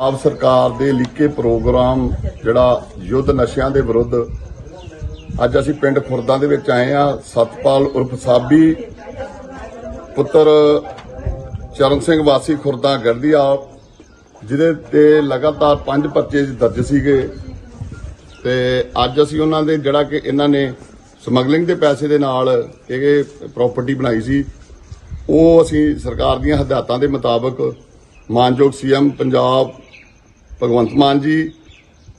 ਆਪ ਸਰਕਾਰ ਦੇ ਲੀਕੇ ਪ੍ਰੋਗਰਾਮ ਜਿਹੜਾ ਯੁੱਧ ਨਸ਼ਿਆਂ ਦੇ ਵਿਰੁੱਧ ਅੱਜ ਅਸੀਂ ਪਿੰਡ ਖੁਰਦਾਂ ਦੇ ਵਿੱਚ ਆਏ ਆ ਸਤਪਾਲ ਉਰਫ ਸਾਬੀ, ਪੁੱਤਰ ਚਰਨ ਸਿੰਘ ਵਾਸੀ ਖੁਰਦਾਂ ਗੜਦੀਆ ਜਿਹਦੇ ਤੇ ਲਗਾਤਾਰ ਪੰਜ ਪਰਚੇ ਦਰਜ ਸੀਗੇ। ਤੇ ਅੱਜ ਅਸੀਂ ਉਹਨਾਂ ਦੇ ਜਿਹੜਾ ਕਿ ਇਹਨਾਂ ਨੇ ਸਮਗਲਿੰਗ ਦੇ ਪੈਸੇ ਦੇ ਨਾਲ ਇਹ ਪ੍ਰਾਪਰਟੀ ਬਣਾਈ ਸੀ, ਉਹ ਅਸੀਂ ਸਰਕਾਰ ਦੀਆਂ ਹਦਾਇਤਾਂ ਦੇ ਮੁਤਾਬਕ ਮਾਨਯੋਗ ਸੀਐਮ ਪੰਜਾਬ ਭਗਵੰਤ ਮਾਨ ਜੀ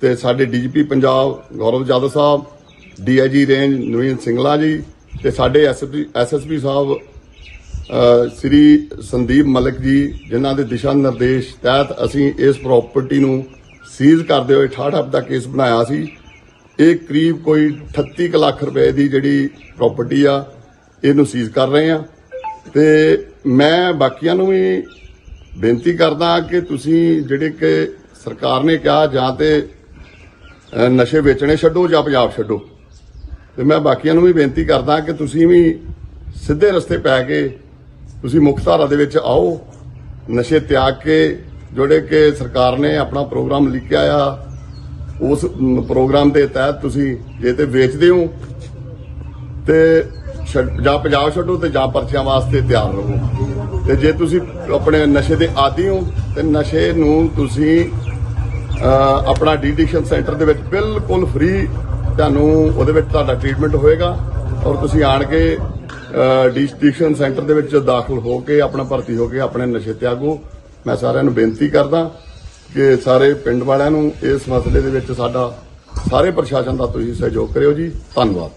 ਤੇ ਸਾਡੇ ਡੀਜੀਪੀ ਪੰਜਾਬ ਗੌਰਵ ਜਾਦਵ ਸਾਹਿਬ, ਡੀਆਈਜੀ ਰੇਂਜ ਨਵੀਨ ਸਿੰਗਲਾ ਜੀ ਤੇ ਸਾਡੇ ਐਸਐਸਪੀ ਐਸਐਸਪੀ ਸਾਹਿਬ ਸ੍ਰੀ ਸੰਦੀਪ ਮਲਿਕ ਜੀ, ਜਿਨ੍ਹਾਂ ਦੇ ਦਿਸ਼ਾ ਨਿਰਦੇਸ਼ ਤਹਿਤ ਅਸੀਂ ਇਸ ਪ੍ਰਾਪਰਟੀ ਨੂੰ ਸੀਜ਼ ਕਰਦੇ ਹੋਏ 68 ਦਾ ਕੇਸ ਬਣਾਇਆ ਸੀ। ਇਹ ਕਰੀਬ ਕੋਈ 38 ਕੁ ਲੱਖ ਰੁਪਏ ਦੀ ਜਿਹੜੀ ਪ੍ਰਾਪਰਟੀ ਆ, ਇਹਨੂੰ ਸੀਜ਼ ਕਰ ਰਹੇ ਆ। ਤੇ ਮੈਂ ਬਾਕੀਆਂ ਨੂੰ ਵੀ ਬੇਨਤੀ ਕਰਦਾ ਕਿ ਤੁਸੀਂ ਜਿਹੜੇ ਕਿ ਸਰਕਾਰ ਨੇ ਕਿਹਾ, ਜਾਂ ਤੇ ਨਸ਼ੇ ਵੇਚਣੇ ਛੱਡੋ ਜਾਂ ਪੰਜਾਬ ਛੱਡੋ। ਤੇ ਮੈਂ ਬਾਕੀਆਂ ਨੂੰ ਵੀ ਬੇਨਤੀ ਕਰਦਾ ਕਿ ਤੁਸੀਂ ਵੀ ਸਿੱਧੇ ਰਸਤੇ ਪੈ ਕੇ ਤੁਸੀਂ ਮੁੱਖ ਧਾਰਾ ਦੇ ਵਿੱਚ ਆਓ, ਨਸ਼ੇ ਤਿਆਗ ਕੇ, ਜਿਹੜੇ ਕਿ ਸਰਕਾਰ ਨੇ ਆਪਣਾ ਪ੍ਰੋਗਰਾਮ ਲਿਖਿਆ ਆ, ਉਸ ਪ੍ਰੋਗਰਾਮ ਦੇ ਤਹਿਤ ਤੁਸੀਂ ਜੇ ਤੇ ਵੇਚਦੇ ਹੋ, ਤੇ ਛੱਡ- ਜਾਂ ਪੰਜਾਬ ਛੱਡੋ ਤੇ ਜਾਂ ਪਰਚੀਆਂ ਵਾਸਤੇ ਤਿਆਰ ਰਹੋ। ਤੇ ਜੇ ਤੁਸੀਂ ਆਪਣੇ ਨਸ਼ੇ ਦੇ ਆਦੀ ਹੋ, ਤੇ ਨਸ਼ੇ ਨੂੰ ਤੁਸੀਂ ਆਪਣਾ ਡੀਡਿਕਸ਼ਨ ਸੈਂਟਰ ਦੇ ਵਿੱਚ ਬਿਲਕੁਲ ਫ੍ਰੀ ਤੁਹਾਨੂੰ ਉਹਦੇ ਵਿੱਚ ਤੁਹਾਡਾ ਟ੍ਰੀਟਮੈਂਟ ਹੋਏਗਾ ਔਰ ਤੁਸੀਂ ਆਣ ਕੇ ਡੀਡਿਕਸ਼ਨ ਸੈਂਟਰ ਦੇ ਵਿੱਚ ਦਾਖਲ ਹੋ ਕੇ, ਆਪਣਾ ਭਰਤੀ ਹੋ ਕੇ ਆਪਣੇ ਨਸ਼ੇ ਤਿਆਗੋ। ਮੈਂ ਸਾਰਿਆਂ ਨੂੰ ਬੇਨਤੀ ਕਰਦਾ ਕਿ ਸਾਰੇ ਪਿੰਡ ਵਾਲਿਆਂ ਨੂੰ ਇਸ ਮਸਲੇ ਦੇ ਵਿੱਚ ਸਾਡਾ ਸਾਰੇ ਪ੍ਰਸ਼ਾਸਨ ਦਾ ਤੁਸੀਂ ਸਹਿਯੋਗ ਕਰਿਓ ਜੀ। ਧੰਨਵਾਦ।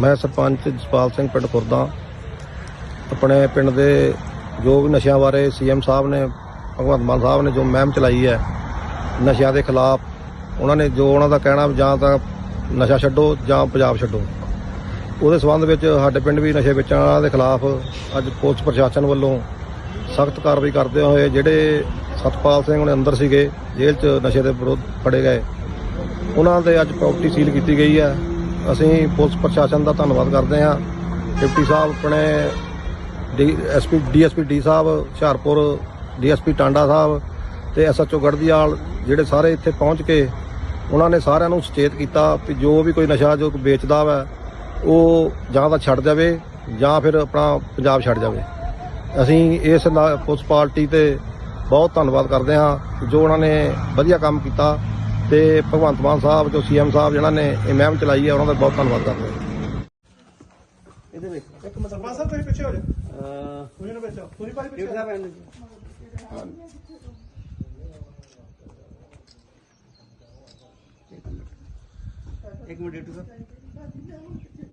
ਮੈਂ ਸਰਪੰਚ ਜਸਪਾਲ ਸਿੰਘ ਪਿੰਡ ਖੁਰਦਾ। ਆਪਣੇ ਪਿੰਡ ਦੇ ਜੋ ਵੀ ਨਸ਼ਿਆਂ ਬਾਰੇ ਸੀਐਮ ਸਾਹਿਬ ਨੇ ਭਗਵੰਤ ਮਾਨ ਸਾਹਿਬ ਨੇ ਜੋ ਮਹਿਮ ਚਲਾਈ ਹੈ, ਨਸ਼ਿਆਂ ਦੇ ਖਿਲਾਫ, ਉਹਨਾਂ ਨੇ ਜੋ ਉਹਨਾਂ ਦਾ ਕਹਿਣਾ ਵੀ ਜਾਂ ਤਾਂ ਨਸ਼ਾ ਛੱਡੋ ਜਾਂ ਪੰਜਾਬ ਛੱਡੋ। ਉਹਦੇ ਸਬੰਧ ਵਿੱਚ ਸਾਡੇ ਪਿੰਡ ਵੀ ਨਸ਼ੇ ਵੇਚਣ ਵਾਲਿਆਂ ਦੇ ਖਿਲਾਫ ਅੱਜ ਪੁਲਿਸ ਪ੍ਰਸ਼ਾਸਨ ਵੱਲੋਂ ਸਖਤ ਕਾਰਵਾਈ ਕਰਦੇ ਹੋਏ ਜਿਹੜੇ ਸਤਪਾਲ ਸਿੰਘ ਉਹਨੇ ਅੰਦਰ ਸੀਗੇ, ਜੇਲ੍ਹ 'ਚ ਨਸ਼ੇ ਦੇ ਵਿਰੁੱਧ ਫੜੇ ਗਏ। ਉਹਨਾਂ ਦੇ ਅੱਜ ਪ੍ਰਾਪਰਟੀ ਸੀਲ ਕੀਤੀ ਗਈ ਹੈ। ਅਸੀਂ ਪੁਲਿਸ ਪ੍ਰਸ਼ਾਸਨ ਦਾ ਧੰਨਵਾਦ ਕਰਦੇ ਹਾਂ। ਡਿਪਟੀ ਸਾਹਿਬ ਆਪਣੇ ਡੀ ਐਸਪੀ ਡੀਐਸਪੀ ਡੀ ਸਾਹਿਬ ਹੁਸ਼ਿਆਰਪੁਰ ਡੀਐਸਪੀ ਟਾਂਡਾ ਸਾਹਿਬ ਤੇ ਐਸਐਚਓ ਗੜਦੀਆਲ ਜਿਹੜੇ ਸਾਰੇ ਇੱਥੇ ਪਹੁੰਚ ਕੇ ਉਹਨਾਂ ਨੇ ਸਾਰਿਆਂ ਨੂੰ ਸੁਚੇਤ ਕੀਤਾ ਕਿ ਜੋ ਵੀ ਕੋਈ ਨਸ਼ਾ ਜੋ ਵੇਚਦਾ ਵਾ ਉਹ ਜਾਂ ਤਾਂ ਛੱਡ ਜਾਵੇ ਜਾਂ ਫਿਰ ਆਪਣਾ ਪੰਜਾਬ ਛੱਡ ਜਾਵੇ। ਅਸੀਂ ਇਸ ਨਾ- ਪੁਲਿਸ ਪਾਰਟੀ ਤੇ ਬਹੁਤ ਧੰਨਵਾਦ ਕਰਦੇ ਹਾਂ ਜੋ ਉਹਨਾਂ ਨੇ ਵਧੀਆ ਕੰਮ ਕੀਤਾ ਤੇ ਭਗਵੰਤ ਮਾਨ ਸਾਹਿਬ ਜੋ ਸੀਐਮ ਸਾਹਿਬ ਜਿਹਨਾਂ ਨੇ ਇਹ ਮੁਹਿੰਮ ਚਲਾਈ ਹੈ ਉਹਨਾਂ ਦਾ ਬਹੁਤ ਧੰਨਵਾਦ ਕਰਦੇ ਹਾਂ। ਇਹਦੇ ਵਿੱਚ। ਇੱਕ ਮਿੰਟ ਸਰਪੰਚ ਸਾਹਿਬ ਤੁਸੀਂ ਪਿੱਛੇ ਹੋ ਜਾਓ। ਅਹ ਤੁਸੀਂ ਨਾ ਆਓ। ਤੁਸੀਂ ਭਾਈ ਪਿੱਛੇ ਇੱਕ ਮਿੰਟ ਡਿਊਟੀ ਸਾਹਿਬ